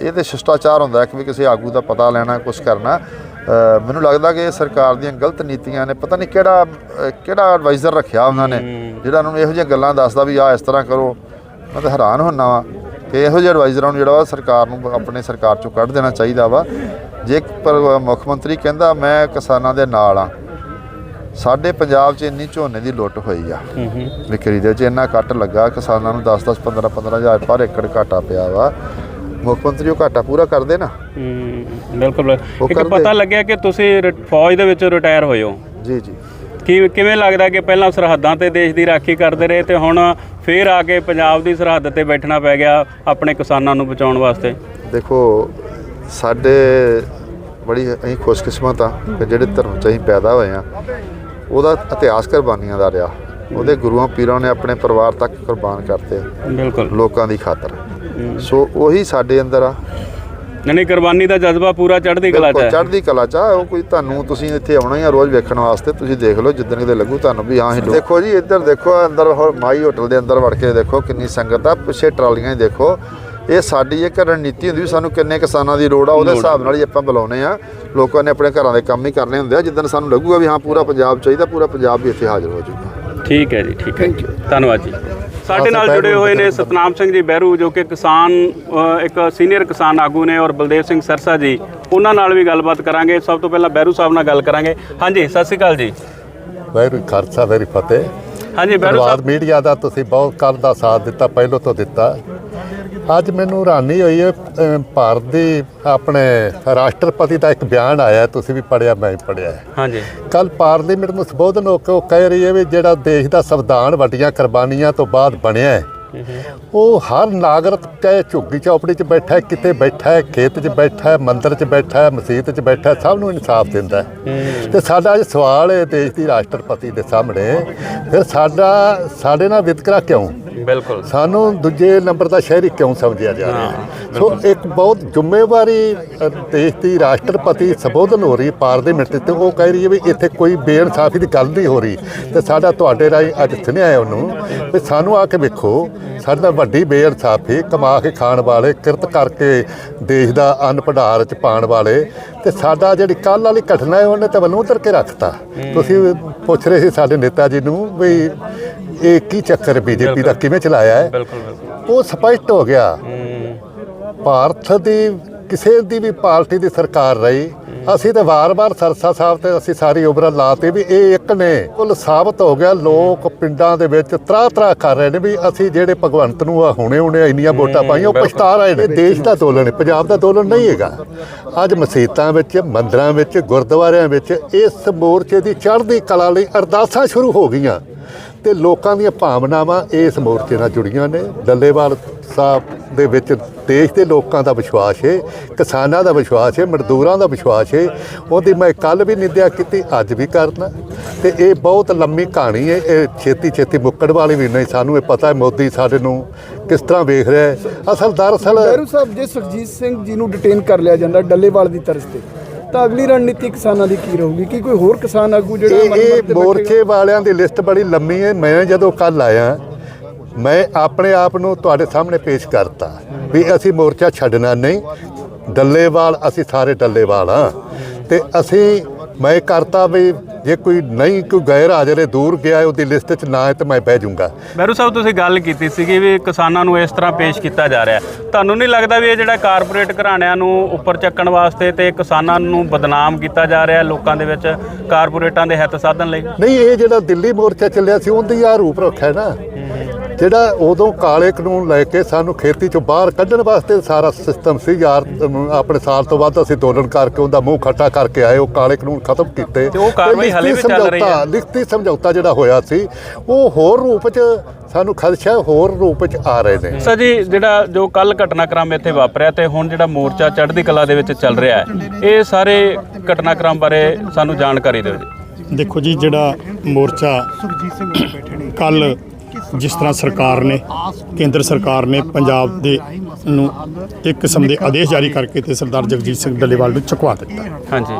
ਇਹ ਤੇ ਸ਼ਿਸ਼ਟਾਚਾਰ ਹੁੰਦਾ ਕਿ ਵੀ ਕਿਸੇ ਆਗੂ ਦਾ ਪਤਾ ਲੈਣਾ ਕੁਝ ਕਰਨਾ। ਮੈਨੂੰ ਲੱਗਦਾ ਕਿ ਸਰਕਾਰ ਦੀਆਂ ਗਲਤ ਨੀਤੀਆਂ ਨੇ ਪਤਾ ਨਹੀਂ ਕਿਹੜਾ ਕਿਹੜਾ ਐਡਵਾਈਜ਼ਰ ਰੱਖਿਆ ਉਹਨਾਂ ਨੇ ਜਿਹੜਾ ਉਹਨਾਂ ਨੂੰ ਇਹੋ ਜਿਹੀਆਂ ਗੱਲਾਂ ਦੱਸਦਾ ਵੀ ਆ ਇਸ ਤਰ੍ਹਾਂ ਕਰੋ। ਮੈਂ ਤਾਂ ਹੈਰਾਨ ਹੁੰਨਾ ਵਾ। ਕਿ ਇਹੋ ਜਿਹੇ ਐਡਵਾਈਜ਼ਰਾਂ ਨੂੰ ਜਿਹੜਾ ਵਾ ਸਰਕਾਰ ਨੂੰ ਆਪਣੇ ਸਰਕਾਰ ਚੋਂ ਕੱਢ ਦੇਣਾ ਚਾਹੀਦਾ ਵਾ। ਜੇ ਮੁੱਖ ਮੰਤਰੀ ਕਹਿੰਦਾ ਮੈਂ ਕਿਸਾਨਾਂ ਦੇ ਨਾਲ ਆ। ਸਾਡੇ ਪੰਜਾਬ 'ਚ ਇੰਨੀ ਝੋਨੇ ਦੀ ਲੁੱਟ ਹੋਈ ਆ। ਵਿਕਰੀ ਦੇ ਵਿੱਚ ਇੰਨਾ ਕੱਟ ਲੱਗਾ ਕਿਸਾਨਾਂ ਨੂੰ 10 10 15 15 ਹਜ਼ਾਰ ਪਰ ਏਕੜ ਘਾਟਾ ਪਿਆ ਵਾ। ਮੁੱਖ ਮੰਤਰੀ ਉਹ ਘਾਟਾ ਪੂਰਾ ਕਰਦੇ ਨਾ? ਹੂੰ, ਬਿਲਕੁਲ। ਇੱਕ। ਪਤਾ ਲੱਗਿਆ ਕਿ ਤੁਸੀਂ ਫੌਜ ਦੇ ਵਿੱਚੋਂ ਰਿਟਾਇਰ ਹੋਏ ਹੋ। ਜੀ ਜੀ। ਕੀ ਕਿਵੇਂ ਲੱਗਦਾ ਕਿ ਪਹਿਲਾਂ ਸਰਹੱਦਾਂ ਤੇ ਦੇਸ਼ ਦੀ ਰਾਖੀ ਕਰਦੇ ਰਹੇ ਤੇ ਹੁਣ ਫੇਰ ਆ ਕੇ ਪੰਜਾਬ ਦੀ ਸਰਹੱਦ ਤੇ ਬੈਠਣਾ ਪੈ ਗਿਆ ਆਪਣੇ ਕਿਸਾਨਾਂ ਨੂੰ ਬਚਾਉਣ ਵਾਸਤੇ? ਦੇਖੋ ਸਾਡੇ ਬੜੀ ਅਸੀਂ ਖੁਸ਼ਕਿਸਮਤ ਆ ਕਿ ਜਿਹੜੇ ਧਰਮ 'ਚ ਅਸੀਂ ਪੈਦਾ ਹੋਏ ਆ ਉਹਦਾ ਇਤਿਹਾਸ ਕੁਰਬਾਨੀਆਂ ਦਾ ਰਿਹਾ। ਉਹਦੇ ਗੁਰੂਆਂ ਪੀਰਾਂ ਨੇ ਆਪਣੇ ਪਰਿਵਾਰ ਤੱਕ ਕੁਰਬਾਨ ਕਰਤੇ ਬਿਲਕੁਲ। ਲੋਕਾਂ ਦੀ ਖਾਤਰ। ਸੋ ਉਹੀ ਸਾਡੇ ਅੰਦਰ ਆ। ਨਹੀਂ ਕੁਰਬਾਨੀ ਦਾ ਜਜ਼ਬਾ ਪੂਰਾ ਚੜ੍ਹਦੀ ਕਲਾ ਚ ਬਿਲਕੁਲ ਹੈ। ਚੜ੍ਹਦੀ ਕਲਾ ਚ ਆ, ਉਹ ਕੋਈ ਤੁਹਾਨੂੰ ਤੁਸੀਂ ਇੱਥੇ ਆਉਣਾ ਹੀ ਆ ਰੋਜ਼ ਵੇਖਣ ਵਾਸਤੇ ਤੁਸੀਂ ਦੇਖ ਲਓ ਜਿੱਦਣ ਕਿਤੇ ਲੱਗੂ ਤੁਹਾਨੂੰ ਵੀ ਹਾਂ ਹੀ ਦੇਖੋ ਜੀ ਇੱਧਰ ਦੇਖੋ ਅੰਦਰ ਹੋ- ਮਾਈ ਹੋਟਲ ਦੇ ਅੰਦਰ ਵੜ ਕੇ ਦੇਖੋ ਕਿੰਨੀ ਸੰਗਤ ਆ ਪਿੱਛੇ ਟਰਾਲੀਆਂ ਹੀ ਦੇਖੋ। ਇਹ ਸਾਡੀ ਇੱਕ ਰਣਨੀਤੀ ਹੁੰਦੀ ਵੀ ਸਾਨੂੰ ਕਿੰਨੇ ਕਿਸਾਨਾਂ ਦੀ ਲੋੜ ਆ ਉਹਦੇ ਹਿਸਾਬ ਨਾਲ ਹੀ ਆਪਾਂ ਬੁਲਾਉਨੇ ਆ। ਲੋਕਾਂ ਨੇ ਆਪਣੇ ਘਰਾਂ ਦੇ ਕੰਮ ਹੀ ਕਰਨੇ ਹੁੰਦੇ ਆ। ਜਿੱਦਣ ਸਾਨੂੰ ਲੱਗੂਗਾ ਵੀ ਹਾਂ ਪੂਰਾ ਪੰਜਾਬ ਚਾਹੀਦਾ ਪੂਰਾ ਪੰਜਾਬ ਵੀ ਇੱਥੇ ਹਾਜ਼ਰ ਹੋ ਜਾਊਗਾ। ਠੀਕ ਹੈ ਜੀ ਠੀਕ ਹੈ। ਧੰਨਵਾਦ ਜੀ। ਸਾਡੇ ਨਾਲ ਜੁੜੇ ਹੋਏ ਨੇ ਸਤਨਾਮ ਸਿੰਘ ਜੀ ਬਹਿਰੂ ਜੋ ਕਿ ਕਿਸਾਨ ਇੱਕ ਸੀਨੀਅਰ ਕਿਸਾਨ ਆਗੂ ਨੇ ਔਰ ਬਲਦੇਵ ਸਿੰਘ ਸਰਸਾ ਜੀ ਉਹਨਾਂ ਨਾਲ ਵੀ ਗੱਲਬਾਤ ਕਰਾਂਗੇ। ਸਭ ਤੋਂ ਪਹਿਲਾਂ ਬਹਿਰੂ ਸਾਹਿਬ ਨਾਲ ਗੱਲ ਕਰਾਂਗੇ। ਹਾਂਜੀ ਸਤਿ ਸ਼੍ਰੀ ਅਕਾਲ ਜੀ। ਵੈਰੀ ਖਾਲਸਾ ਵੈਰੀ ਫਤਿਹ। ਹਾਂਜੀ ਬਹਿਰੂ ਸਾਹਿਬ। ਮੀਡੀਆ ਦਾ ਤੁਸੀਂ ਬਹੁਤ ਕੱਲ ਦਾ ਸਾਥ ਦਿੱਤਾ ਪਹਿਲੋਂ ਤੋਂ ਦਿੱਤਾ। ਅੱਜ ਮੈਨੂੰ ਹੈਰਾਨੀ ਹੋਈ ਹੈ ਅਮ ਭਾਰਤ ਦੀ ਆਪਣੇ ਰਾਸ਼ਟਰਪਤੀ ਦਾ ਇੱਕ ਬਿਆਨ ਆਇਆ ਤੁਸੀਂ ਵੀ ਪੜਿਆ ਮੈਂ ਵੀ ਪੜਿਆ ਹਾਂਜੀ। ਕੱਲ ਪਾਰਲੀਮੈਂਟ ਨੂੰ ਸੰਬੋਧਨ ਹੋ ਕੇ ਉਹ ਕਹਿ ਰਹੀ ਹੈ ਵੀ ਜਿਹੜਾ ਦੇਸ਼ ਦਾ ਸੰਵਿਧਾਨ ਵੱਡੀਆਂ ਕੁਰਬਾਨੀਆਂ ਤੋਂ ਬਾਅਦ ਬਣਿਆ ਹੈ ਉਹ ਹਰ ਨਾਗਰਿਕ ਚਾਹੇ ਝੁੱਗੀ ਚੌਪੜੀ 'ਚ ਬੈਠਾ ਹੈ ਕਿਤੇ ਬੈਠਾ ਹੈ ਖੇਤ 'ਚ ਬੈਠਾ ਹੈ ਮੰਦਿਰ 'ਚ ਬੈਠਾ ਹੈ ਮਸਜਿਦ 'ਚ ਬੈਠਾ ਹੈ ਸਭ ਨੂੰ ਇਨਸਾਫ ਦਿੰਦਾ ਤੇ ਸਾਡਾ ਅੱਜ ਸਵਾਲ ਹੈ ਦੇਸ਼ ਦੀ ਰਾਸ਼ਟਰਪਤੀ ਦੇ ਸਾਹਮਣੇ ਫਿਰ ਸਾਡਾ ਸਾਡੇ ਨਾਲ ਵਿਤਕਰਾ ਕਿਉਂ? ਬਿਲਕੁਲ। ਸਾਨੂੰ ਦੂਜੇ ਨੰਬਰ ਦਾ ਸ਼ਹਿਰੀ ਕਿਉਂ ਸਮਝਿਆ ਜਾ ਰਿਹਾ? ਸੋ ਇੱਕ ਬਹੁਤ ਜ਼ਿੰਮੇਵਾਰੀ ਦੇਸ਼ ਦੀ ਰਾਸ਼ਟਰਪਤੀ ਸੰਬੋਧਨ ਹੋ ਰਹੀ ਪਾਰਲੀਮੈਂਟ ਤੇ ਉਹ ਕਹਿ ਰਹੀ ਹੈ ਵੀ ਇੱਥੇ ਕੋਈ ਬੇਇਨਸਾਫੀ ਦੀ ਗੱਲ ਨਹੀਂ ਹੋ ਰਹੀ। ਤੇ ਸਾਡਾ ਤੁਹਾਡੇ ਰਾਹੀਂ ਅੱਜ ਸੁਣਿਆ ਹੈ ਉਹਨੂੰ ਵੀ ਸਾਨੂੰ ਆ ਕੇ ਵੇਖੋ ਸਾਡੇ ਨਾਲ ਵੱਡੀ ਬੇਇਨਸਾਫੀ ਕਮਾ ਕੇ ਖਾਣ ਵਾਲੇ ਕਿਰਤ ਕਰਕੇ ਦੇਸ਼ ਦਾ ਅੰਨ ਭੰਡਾਰ ਚ ਪਾਉਣ ਵਾਲੇ ਤੇ ਸਾਡਾ ਜਿਹੜੀ ਕੱਲ ਵਾਲੀ ਘਟਨਾ ਹੈ ਉਹਨੇ ਤਾਂ ਵਲੂੰਦਰ ਕੇ ਰੱਖਤਾ। ਤੁਸੀਂ ਪੁੱਛ ਰਹੇ ਸੀ ਸਾਡੇ ਨੇਤਾ ਜੀ ਨੂੰ ਵੀ ਇਹ ਕੀ ਚੱਕਰ ਬੀਜੇਪੀ ਦਾ ਕਿਵੇਂ ਚਲਾਇਆ ਹੈ? ਉਹ ਸਪਸ਼ਟ ਹੋ ਗਿਆ। ਭਾਰਤ ਦੀ ਕਿਸੇ ਦੀ ਵੀ ਪਾਰਟੀ ਦੀ ਸਰਕਾਰ ਰਹੀ ਅਸੀਂ ਤੇ ਵਾਰ-ਵਾਰ ਸਰਸਾ ਸਾਹਿਬ ਤੇ ਅਸੀਂ ਸਾਰੀ ਉਮਰ ਲਾਤੇ ਵੀ ਇਹ ਇੱਕ ਨੇ। ਕੁੱਲ ਸਾਬਤ ਹੋ ਗਿਆ ਲੋਕ ਪਿੰਡਾਂ ਦੇ ਵਿੱਚ ਤਰਾ-ਤਰਾ ਕਰ ਰਹੇ ਨੇ ਵੀ ਅਸੀਂ ਜਿਹੜੇ ਭਗਵੰਤ ਨੂੰ ਆ ਹੁਣੇ ਹੁਣੇ ਇੰਨੀਆਂ ਵੋਟਾਂ ਪਾਈਆਂ ਉਹ ਪਛਤਾ ਰਹੇ ਨੇ। ਦੇਸ਼ ਦਾ ਅੰਦੋਲਨ ਹੈ ਪੰਜਾਬ ਦਾ ਅੰਦੋਲਨ ਨਹੀਂ ਹੈਗਾ। ਅੱਜ ਮਸਜਿਦਾਂ ਵਿੱਚ ਮੰਦਰਾਂ ਵਿੱਚ ਗੁਰਦੁਆਰਿਆਂ ਵਿੱਚ ਇਸ ਮੋਰਚੇ ਦੀ ਚੜ੍ਹਦੀ ਕਲਾ ਲਈ ਅਰਦਾਸਾਂ ਸ਼ੁਰੂ ਹੋ ਗਈਆਂ। ਤੇ ਲੋਕਾਂ ਦੀਆਂ ਭਾਵਨਾਵਾਂ ਇਸ ਮੋਰਚੇ ਨਾਲ ਜੁੜੀਆਂ ਨੇ। ਡੱਲੇਵਾਲ ਸਾਹਿਬ ਦੇ ਵਿੱਚ ਦੇਸ਼ ਦੇ ਲੋਕਾਂ ਦਾ ਵਿਸ਼ਵਾਸ ਹੈ ਕਿਸਾਨਾਂ ਦਾ ਵਿਸ਼ਵਾਸ ਹੈ ਮਜ਼ਦੂਰਾਂ ਦਾ ਵਿਸ਼ਵਾਸ ਹੈ ਉਹਦੀ ਮੈਂ ਕੱਲ ਵੀ ਨਿੰਦਿਆ ਕੀਤੀ, ਅੱਜ ਵੀ ਕਰਨਾ। ਤੇ ਇਹ ਬਹੁਤ ਲੰਮੀ ਕਹਾਣੀ ਹੈ ਇਹ ਛੇਤੀ ਛੇਤੀ ਮੁੱਕਣ ਵਾਲੀ ਵੀ ਨਹੀਂ। ਸਾਨੂੰ ਇਹ ਪਤਾ ਹੈ ਮੋਦੀ ਸਾਡੇ ਨੂੰ ਕਿਸ ਤਰ੍ਹਾਂ ਵੇਖ ਰਿਹਾ ਹੈ ਅਸਲ, ਦਰਅਸਲ ਬਹਿਰੂ ਸਾਹਿਬ, ਜੇ ਸੁਰਜੀਤ ਸਿੰਘ ਜੀ ਨੂੰ ਡਿਟੇਨ ਕਰ ਲਿਆ ਜਾਂਦਾ ਡੱਲੇਵਾਲ ਦੀ ਤਰਜ਼ ਤੇ ਤਾਂ ਅਗਲੀ ਰਣਨੀਤੀ ਕਿਸਾਨਾਂ ਦੀ ਕੀ ਰਹੂਗੀ? ਕੀ ਕੋਈ ਹੋਰ ਕਿਸਾਨ ਆਗੂ ਜਿਹੜਾ ਇਹ ਮੋਰਚੇ ਵਾਲਿਆਂ ਦੀ ਲਿਸਟ ਬੜੀ ਲੰਮੀ ਹੈ। ਮੈਂ ਜਦੋਂ ਕੱਲ ਆਇਆ ਮੈਂ ਆਪਣੇ ਆਪ ਨੂੰ ਤੁਹਾਡੇ ਸਾਹਮਣੇ ਪੇਸ਼ ਕਰਤਾ ਵੀ ਅਸੀਂ ਮੋਰਚਾ ਛੱਡਣਾ ਨਹੀਂ। ਡੱਲੇਵਾਲ ਅਸੀਂ ਸਾਰੇ ਡੱਲੇਵਾਲ ਹਾਂ। ਤੇ ਅਸੀਂ ਮੈਂ ਕਰਤਾ ਵੀ ਜੇ ਕੋਈ ਨਹੀਂ ਕੋਈ ਗੈਰ ਹਾਜ਼ਰ ਹੈ ਦੂਰ ਗਿਆ ਹੈ, ਉਹਦੀ ਲਿਸਟ 'ਚ ਨਾ ਹੈ ਤੇ ਮੈਂ ਬਹਿ ਜਾਊਂਗਾ। ਬੈਰੂ ਸਾਹਿਬ ਤੁਸੀਂ ਗੱਲ ਕੀਤੀ ਸੀਗੀ ਵੀ ਕਿਸਾਨਾਂ ਨੂੰ ਇਸ ਤਰ੍ਹਾਂ ਪੇਸ਼ ਕੀਤਾ ਜਾ ਰਿਹਾ ਹੈ। ਤੁਹਾਨੂੰ ਨਹੀਂ ਲੱਗਦਾ ਵੀ ਇਹ ਜਿਹੜਾ ਕਾਰਪੋਰੇਟ ਘਰਾਣਿਆਂ ਨੂੰ ਉੱਪਰ ਚੱਕਣ ਵਾਸਤੇ ਤੇ ਕਿਸਾਨਾਂ ਨੂੰ ਬਦਨਾਮ ਕੀਤਾ ਜਾ ਰਿਹਾ ਹੈ ਲੋਕਾਂ ਦੇ ਵਿੱਚ ਕਾਰਪੋਰੇਟਾਂ ਦੇ ਹਿੱਤ ਸਾਧਨ ਲਈ? ਨਹੀਂ ਇਹ ਜਿਹੜਾ ਦਿੱਲੀ ਮੋਰਚਾ ਚੱਲਿਆ ਸੀ ਉਹਦੀ ਆ ਰੂਪ ਰੱਖਿਆ ਨਾ। ਜਿਹੜਾ ਉਦੋਂ ਕਾਲੇ ਕਾਨੂੰਨ ਲੈ ਕੇ ਸਾਨੂੰ ਖੇਤੀ ਚੋਂ ਬਾਹਰ ਕੱਢਣ ਵਾਸਤੇ ਸਾਰਾ ਸਿਸਟਮ ਸੀ ਯਾਰ ਆਪਣੇ ਸਾਲ ਤੋਂ ਬਾਅਦ ਅਸੀਂ ਅੰਦੋਲਨ ਕਰਕੇ ਉਹਦਾ ਮੂੰਹ ਖੱਟਾ ਕਰਕੇ ਆਏ ਉਹ ਕਾਲੇ ਕਾਨੂੰਨ ਖਤਮ ਕੀਤੇ। ਤੇ ਉਹ ਕਾਰਵਾਈ ਲਿਖਤੀ ਹਾਲੇ ਵੀ ਚੱਲ ਰਹੀ ਹੈ। ਸਮਝੌਤਾ- ਲਿਖਤੀ ਸਮਝੌਤਾ ਜਿਹੜਾ ਹੋਇਆ ਸੀ ਉਹ ਹੋਰ ਰੂਪ 'ਚ ਸਾਨੂੰ ਖਦਸ਼ਾ ਹੋਰ ਰੂਪ 'ਚ ਆ ਰਹੇ ਨੇ। ਸਰ ਜੀ ਜਿਹੜਾ ਜੋ ਕੱਲ ਘਟਨਾਕ੍ਰਮ ਇੱਥੇ ਵਾਪਰਿਆ ਤੇ ਹੁਣ ਜਿਹੜਾ ਮੋਰਚਾ ਚੜ੍ਹਦੀ ਕਲਾ ਦੇ ਵਿੱਚ ਚੱਲ ਰਿਹਾ ਹੈ ਇਹ ਸਾਰੇ ਘਟਨਾਕ੍ਰਮ ਬਾਰੇ ਸਾਨੂੰ ਜਾਣਕਾਰੀ ਦਿਓ ਜੀ। ਦੇਖੋ ਜੀ ਜਿਹੜਾ ਮੋਰਚਾ ਕੱਲ ਜਿਸ ਤਰ੍ਹਾਂ ਸਰਕਾਰ ਨੇ ਕੇਂਦਰ ਸਰਕਾਰ ਨੇ ਪੰਜਾਬ ਦੇ ਨੂੰ ਇੱਕ ਕਿਸਮ ਦੇ ਆਦੇਸ਼ ਜਾਰੀ ਕਰਕੇ ਤੇ ਸਰਦਾਰ ਜਗਜੀਤ ਸਿੰਘ ਡੱਲੇਵਾਲ ਨੂੰ ਚੁਕਵਾ ਦਿੱਤਾ। ਹਾਂਜੀ।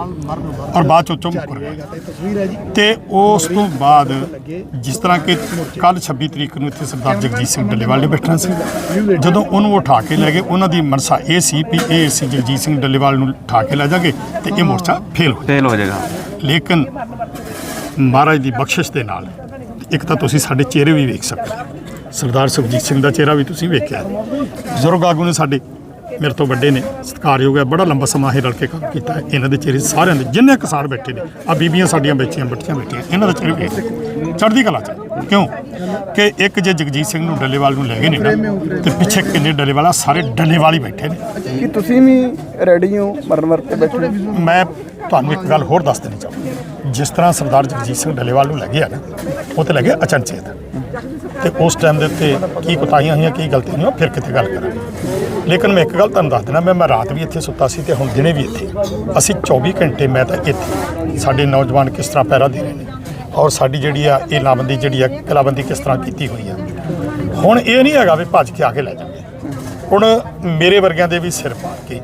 ਔਰ ਬਾਅਦ ਚੋਂ ਚੁੱਪ ਕਰ ਗਏ। ਤੇ ਉਸ ਤੋਂ ਬਾਅਦ ਜਿਸ ਤਰ੍ਹਾਂ ਕਿ ਕੱਲ 26 ਤਰੀਕ ਨੂੰ ਇੱਥੇ ਸਰਦਾਰ ਜਗਜੀਤ ਸਿੰਘ ਡੱਲੇਵਾਲ ਨੇ ਬੈਠਣਾ ਸੀ ਜਦੋਂ ਉਹਨੂੰ ਉਠਾ ਕੇ ਲੈ ਗਏ ਉਹਨਾਂ ਦੀ ਮਨਸਾ ਇਹ ਸੀ ਵੀ ਇਹ ਸੀ ਜਗਜੀਤ ਸਿੰਘ ਡੱਲੇਵਾਲ ਨੂੰ ਉਠਾ ਕੇ ਲੈ ਜਾਗੇ ਤੇ ਇਹ ਮੋਰਚਾ ਫੇਲ ਹੋ ਜਾਏਗਾ। ਲੇਕਿਨ ਮਹਾਰਾਜ ਦੀ ਬਖਸ਼ਿਸ਼ ਦੇ ਨਾਲ ਇੱਕ ਤਾਂ ਤੁਸੀਂ ਸਾਡੇ ਚਿਹਰੇ ਵੀ ਵੇਖ ਸਕਦੇ ਹੋ। ਸਰਦਾਰ ਸੁਖਜੀਤ ਸਿੰਘ ਦਾ ਚਿਹਰਾ ਵੀ ਤੁਸੀਂ ਵੇਖਿਆ। ਬਜ਼ੁਰਗ ਆਗੂ ਨੇ ਸਾਡੇ ਮੇਰੇ ਤੋਂ ਵੱਡੇ ਨੇ ਸਤਿਕਾਰਯੋਗ ਹੈ ਬੜਾ ਲੰਬਾ ਸਮਾਂ ਇਹ ਰਲ ਕੇ ਕੰਮ ਕੀਤਾ ਹੈ। ਇਹਨਾਂ ਦੇ ਚਿਹਰੇ ਸਾਰਿਆਂ ਦੇ ਜਿੰਨੇ ਕਿਸਾਨ ਬੈਠੇ ਨੇ ਆ ਬੀਬੀਆਂ ਸਾਡੀਆਂ ਬੱਚੀਆਂ ਬੱਚੀਆਂ ਬੈਠੀਆਂ ਇਹਨਾਂ ਦਾ ਚਿਹਰੇ ਵੇਖ ਚੜ੍ਹਦੀ ਕਲਾ ਚ। ਕਿਉਂ? ਕਿ ਇੱਕ ਜੇ ਜਗਜੀਤ ਸਿੰਘ ਨੂੰ ਡੱਲੇਵਾਲ ਨੂੰ ਲੈ ਗਏ ਨੇ ਨਾ ਤੇ ਪਿੱਛੇ ਕਿੰਨੇ ਡੱਲੇਵਾਲਾ ਸਾਰੇ ਡੱਲੇਵਾਲ ਹੀ ਬੈਠੇ ਨੇ। ਕੀ ਤੁਸੀਂ ਵੀ ਰੈਡੀ ਹੋ ਮਰਨ ਵਰਤੇ ਬੈਠੇ ਮੈਂ ਤੁਹਾਨੂੰ ਇੱਕ ਗੱਲ ਹੋਰ ਦੱਸ ਦੇਣੀ ਚਾਹੁੰਦਾ ਜਿਸ ਤਰ੍ਹਾਂ ਸਰਦਾਰ ਜਗਜੀਤ ਸਿੰਘ ਡੱਲੇਵਾਲ ਨੂੰ ਲੱਗੇ ਆ ਨਾ, ਉਹ ਤੇ ਲੱਗੇ ਅਚਨਚੇਤ। ਤੇ ਉਸ ਟਾਈਮ ਦੇ ਉੱਤੇ ਕੀ ਕੁਤਾਹੀਆਂ ਹੋਈਆਂ, ਕੀ ਗਲਤੀਆਂ ਹੋਈਆਂ ਫਿਰ ਕਿਤੇ ਗੱਲ ਕਰਾਂਗੇ। ਲੇਕਿਨ ਮੈਂ ਇੱਕ ਗੱਲ ਤੁਹਾਨੂੰ ਦੱਸ ਦੇਣਾ ਮੈਂ ਮੈਂ ਰਾਤ ਵੀ ਇੱਥੇ ਸੁੱਤਾ ਸੀ ਤੇ ਹੁਣ ਦਿਨੇ ਵੀ ਇੱਥੇ ਅਸੀਂ 24 ਘੰਟੇ ਮੈਂ ਤਾਂ ਇੱਥੇ ਸਾਡੇ ਨੌਜਵਾਨ ਕਿਸ ਤਰ੍ਹਾਂ ਪਹਿਰਾ ਦੇ ਰਹੇ ਨੇ? ਔਰ ਸਾਡੀ ਜਿਹੜੀ ਆ ਇਹ ਲਾਬੰਦੀ ਜਿਹੜੀ ਆ, ਕਲਾਬੰਦੀ ਕਿਸ ਤਰ੍ਹਾਂ ਕੀਤੀ ਹੋਈ ਆ? ਹੁਣ ਇਹ ਨਹੀਂ ਹੈਗਾ ਵੀ ਭੱਜ ਕੇ ਆ ਕੇ ਲੈ ਜਾਵੇ ਹੁਣ ਮੇਰੇ ਵਰਗਿਆਂ ਦੇ ਵੀ ਸਿਰ ਪਾੜ ਕੇ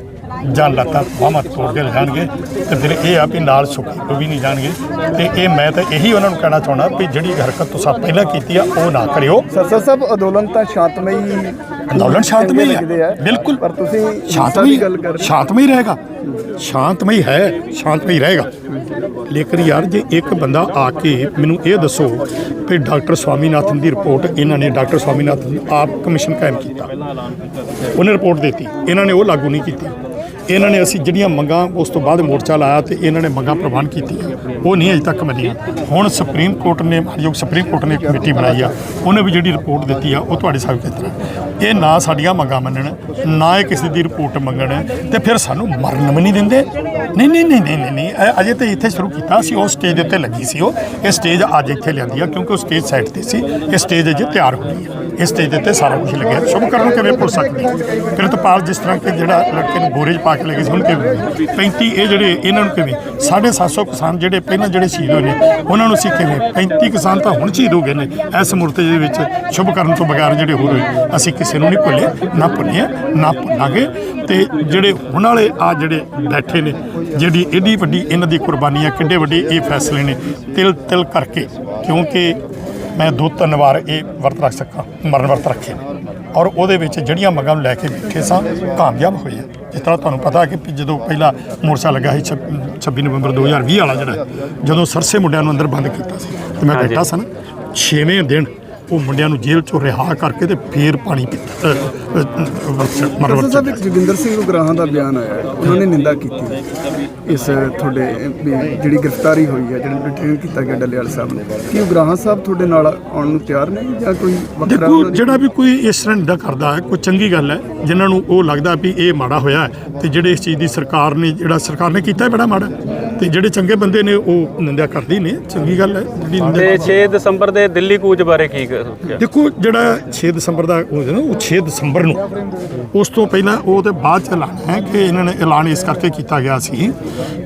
ਜਾਂ ਲੱਤਾਂ ਬਾਹਾਂ ਤੋੜ ਕੇ ਜਾਣਗੇ ਤੇ ਫਿਰ ਇਹ ਆ ਵੀ ਨਾਲ ਸੁੱਕੀ ਵੀ ਨਹੀਂ ਜਾਣਗੇ। ਤੇ ਇਹ ਮੈਂ ਤਾਂ ਇਹੀ ਉਹਨਾਂ ਨੂੰ ਕਹਿਣਾ ਚਾਹੁੰਦਾ ਵੀ ਜਿਹੜੀ ਹਰਕਤ ਤੁਸੀਂ ਪਹਿਲਾਂ ਕੀਤੀ ਆ ਉਹ ਨਾ ਕਰਿਓ। ਸਰਸਾ ਸਾਹਿਬ ਅੰਦੋਲਨ ਤਾਂ ਸ਼ਾਂਤਮਈ ਅੰਦੋਲਨ ਸ਼ਾਂਤਮਈ ਹੈ ਬਿਲਕੁਲ। ਪਰ ਤੁਸੀਂ ਸ਼ਾਂਤਮਈ ਗੱਲ ਕਰ। ਸ਼ਾਂਤਮਈ ਰਹੇਗਾ। ਸ਼ਾਂਤਮਈ ਹੈ ਸ਼ਾਂਤਮਈ ਰਹੇਗਾ। ਲੇਕਿਨ ਯਾਰ ਜੇ ਇੱਕ ਬੰਦਾ ਆ ਕੇ ਮੈਨੂੰ ਇਹ ਦੱਸੋ ਵੀ ਡਾਕਟਰ ਸਵਾਮੀਨਾਥਨ ਦੀ ਰਿਪੋਰਟ ਇਹਨਾਂ ਨੇ ਡਾਕਟਰ ਸਵਾਮੀਨਾਥਨ ਆਪ ਕਮਿਸ਼ਨ ਕਾਇਮ ਕੀਤਾ। ਉਹਨੇ ਰਿਪੋਰਟ ਦਿੱਤੀ। ਇਹਨਾਂ ਨੇ ਉਹ ਲਾਗੂ ਨਹੀਂ ਕੀਤੀ। ਇਹਨਾਂ ਨੇ ਅਸੀਂ ਜਿਹੜੀਆਂ ਮੰਗਾਂ ਉਸ ਤੋਂ ਬਾਅਦ ਮੋਰਚਾ ਲਾਇਆ ਤੇ ਇਹਨਾਂ ਨੇ ਮੰਗਾਂ ਪ੍ਰਵਾਨ ਕੀਤੀਆਂ। ਉਹ ਨਹੀਂ ਅਜੇ ਤੱਕ ਮੰਨੀਆਂ। ਹੁਣ ਸੁਪਰੀਮ ਕੋਰਟ ਨੇ ਮਾਨਯੋਗ ਸੁਪਰੀਮ ਕੋਰਟ ਨੇ ਕਮੇਟੀ ਬਣਾਈ ਆ। ਉਹਨੇ ਵੀ ਜਿਹੜੀ ਰਿਪੋਰਟ ਦਿੱਤੀ ਆ ਉਹ ਤੁਹਾਡੇ ਸਾਹਮਣੇ ਕਿਤਰਾ ਇਹ ਨਾ ਸਾਡੀਆਂ ਮੰਗਾਂ ਮੰਨਣ ਨਾ ਇਹ ਕਿਸੇ ਦੀ ਰਿਪੋਰਟ ਮੰਗਣ ਤੇ ਫਿਰ ਸਾਨੂੰ ਮਰਨ ਵੀ ਨਹੀਂ ਦਿੰਦੇ। ਨਹੀਂ ਨਹੀਂ ਨਹੀਂ ਨਹੀਂ ਨਹੀਂ, ਇਹ ਅਜੇ ਤੇ ਇੱਥੇ ਸ਼ੁਰੂ ਕੀਤਾ ਸੀ। ਉਹ ਸਟੇਜ ਦੇ ਉੱਤੇ ਲੱਗੀ ਸੀ ਉਹ। ਇਹ ਸਟੇਜ ਅੱਜ ਇੱਥੇ ਲਿਆਂਦੀ ਆ ਕਿਉਂਕਿ ਉਹ ਸਟੇਜ ਸਾਈਡ ਤੇ ਸੀ। ਇਹ ਸਟੇਜ ਅਜੇ ਤਿਆਰ ਹੋਣੀ ਹੈ ਇਸ ਸਟੇਜ ਦੇ ਉੱਤੇ ਸਾਰਾ ਕੁਝ ਲੱਗਿਆ। ਸ਼ੁਭ ਕਰਨ ਕਿਵੇਂ ਭੁੱਲ ਸਕਦੀ? ਕਿਰਤਪਾਲ ਜਿਸ ਤਰ੍ਹਾਂ ਕਿ ਜਿਹੜਾ ਲੜਕੇ ਨੂੰ ਬੋਰੇ 'ਚ ਪਾ ਕੇ ਲੈ ਗਏ ਸੀ ਹੁਣ ਕਿਵੇਂ 35 ਇਹ ਜਿਹੜੇ ਇਹਨਾਂ ਨੂੰ ਕਿਵੇਂ? 750 ਕਿਸਾਨ ਜਿਹੜੇ ਪਹਿਲਾਂ ਜਿਹੜੇ ਸ਼ਹੀਦ ਹੋਏ ਨੇ, ਉਹਨਾਂ ਨੂੰ ਅਸੀਂ ਕਿਵੇਂ? 35 ਕਿਸਾਨ ਤਾਂ ਹੁਣ ਸ਼ਹੀਦ ਹੋ ਗਏ ਨੇ। ਇਸ ਮੁਰਤੇ ਦੇ ਵਿੱਚ ਸ਼ੁਭ ਕਰਨ ਤੋਂ ਬਗੈਰ ਜਿਹੜੇ ਹੋ ਰਹੇ ਅਸੀਂ ਕਿਸੇ ਨੂੰ ਨਹੀਂ ਭੁੱਲੇ, ਨਾ ਭੁੱਲਿਆ ਨਾ ਭੁੱਲਾਂਗੇ। ਤੇ ਜਿਹੜੇ ਹੁਣ ਵਾਲੇ ਆ ਜਿਹੜੇ ਬੈਠੇ ਨੇ, ਜਿਹੜੀ ਏਡੀ ਵੱਡੀ ਇਹਨਾਂ ਦੀ ਕੁਰਬਾਨੀ ਆ ਕਿੱਡੇ ਵੱਡੇ ਇਹ ਫੈਸਲੇ ਨੇ ਤਿਲ ਤਿਲ ਕਰਕੇ। ਕਿਉਂਕਿ ਮੈਂ ਦੋ ਤਿੰਨ ਵਾਰ ਇਹ ਵਰਤ ਰੱਖ ਸਕਾਂ ਮਰਨ ਵਰਤ ਰੱਖੇ ਔਰ ਉਹਦੇ ਵਿੱਚ ਜਿਹੜੀਆਂ ਮੰਗਾਂ ਨੂੰ ਲੈ ਕੇ ਬੈਠੇ ਸਾਂ ਕਾਮਯਾਬ ਹੋਏ ਆ। ਜਿਸ ਤਰ੍ਹਾਂ ਤੁਹਾਨੂੰ ਪਤਾ ਕਿ ਜਦੋਂ ਪਹਿਲਾ ਮੋਰਚਾ ਲੱਗਾ ਸੀ ਛਬ- 26 ਨਵੰਬਰ 2020 ਵਾਲਾ ਜਿਹੜਾ ਜਦੋਂ ਸਰਸੇ ਮੁੰਡਿਆਂ ਨੂੰ ਅੰਦਰ ਬੰਦ ਕੀਤਾ ਸੀ ਤੇ ਮੈਂ ਬੈਠਾ ਸਾਂ 6ਵੇਂ ਦਿਨ ਉਹ ਮੁੰਡਿਆਂ ਨੂੰ ਜੇਲ੍ਹ ਚੋਂ ਰਿਹਾ ਕਰਕੇ ਤੇ ਫੇਰ ਪਾਣੀ ਪੀਤਾ ਸਾਹਿਬ ਇੱਕ ਜੋਗਿੰਦਰ ਸਿੰਘ ਉਗਰਾਹਾਂ ਦਾ ਬਿਆਨ ਆਇਆ। ਉਹਨਾਂ ਨੇ ਨਿੰਦਾ ਕੀਤੀ ਇਸ ਤੁਹਾਡੇ ਜਿਹੜੀ ਗ੍ਰਿਫਤਾਰੀ ਹੋਈ ਹੈ ਜਿਹੜਾ ਡਿਟੇਨ ਕੀਤਾ ਗਿਆ ਡੱਲੇਵਾਲ ਸਾਹਿਬ ਨੇ ਕੀ ਉਗਰਾਹਾਂ ਸਾਹਿਬ ਤੁਹਾਡੇ ਨਾਲ ਆਉਣ ਨੂੰ ਤਿਆਰ ਨੇ ਜਾਂ ਕੋਈ ਵੱਖਰਾ ਜਿਹੜਾ ਵੀ ਕੋਈ ਇਸ ਤਰ੍ਹਾਂ ਨਿੰਦਾ ਕਰਦਾ ਹੈ ਕੋਈ ਚੰਗੀ ਗੱਲ ਹੈ ਜਿਨ੍ਹਾਂ ਨੂੰ ਉਹ ਲੱਗਦਾ ਵੀ ਇਹ ਮਾੜਾ ਹੋਇਆ ਤੇ ਜਿਹੜੇ ਇਸ ਚੀਜ਼ ਦੀ ਸਰਕਾਰ ਨੇ ਜਿਹੜਾ ਸਰਕਾਰ ਨੇ ਕੀਤਾ ਹੈ ਬੜਾ ਮਾੜਾ ਤੇ ਜਿਹੜੇ ਚੰਗੇ ਬੰਦੇ ਨੇ ਉਹ ਨਿੰਦਾ ਕਰਦੇ ਨੇ ਚੰਗੀ ਗੱਲ ਹੈ ਜਿਹੜੀ ਤੇ 6 ਦਸੰਬਰ ਦੇ ਦਿੱਲੀ ਕੂਚ ਬਾਰੇ ਕੀ ਕ-? ਦੇਖੋ ਜਿਹੜਾ 6 ਦਸੰਬਰ ਦਾ ਉਹ ਹੈ ਨਾ ਉਹ 6 ਦਸੰਬਰ ਨੂੰ ਉਸ ਤੋਂ ਪਹਿਲਾਂ ਉਹ ਤੇ ਬਾਅਦ ਚ ਐਲਾਨ ਹੈ ਕਿ ਇਹਨਾਂ ਨੇ ਐਲਾਨ ਇਸ ਕਰਕੇ ਕੀਤਾ ਗਿਆ ਸੀ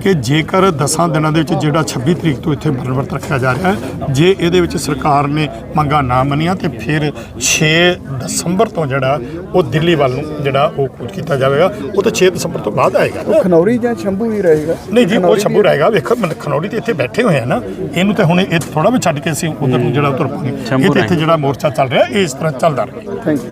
ਕਿ ਜੇਕਰ 10 ਦਿਨਾਂ ਦੇ ਵਿੱਚ ਜਿਹੜਾ 26 ਤਰੀਕ ਤੋਂ ਇੱਥੇ ਮਰਨ ਵਰਤ ਰੱਖਿਆ ਜਾ ਰਿਹਾ ਹੈ ਜੇ ਇਹਦੇ ਵਿੱਚ ਸਰਕਾਰ ਨੇ ਮੰਗਾਂ ਨਾ ਮੰਨੀਆਂ ਤੇ ਫਿਰ 6 ਦਸੰਬਰ ਤੋਂ ਜਿਹੜਾ ਉਹ ਦਿੱਲੀ ਵੱਲ ਨੂੰ ਜਿਹੜਾ ਉਹ ਕੂਚ ਕੀਤਾ ਜਾਵੇਗਾ। ਉਹ ਤਾਂ 6 ਦਸੰਬਰ ਤੋਂ ਬਾਅਦ ਆਏਗਾ। ਖਨੌਰੀ ਜਾਂ ਸ਼ੰਭੂ ਹੀ ਰਹੇਗਾ? ਨਹੀਂ ਜੀ ਉਹ ਸ਼ੰਭੂ ਰਹੇਗਾ। ਵੇਖੋ ਮਨ- ਖਨੌਰੀ ਤੇ ਇੱਥੇ ਬੈਠੇ ਹੋਏ ਆ ਨਾ ਇਹਨੂੰ ਤੇ ਹੁਣ ਇਹ ਥੋੜਾ ਵੀ ਛੱਡ ਕੇ ਅਸੀਂ ਉਧਰ ਨੂੰ ਜਿਹੜਾ ਉਧਰ ਪਾਣੀ ਸ਼ੰਭੂ ਇਹ ਤੇ ਇੱਥੇ ਜਿਹੜਾ ਮੋਰਚਾ ਚੱਲ ਰਿਹਾ ਇਹ ਇਸ ਤਰ੍ਹਾਂ ਚੱਲਦਾ ਰਹੇ। Thank you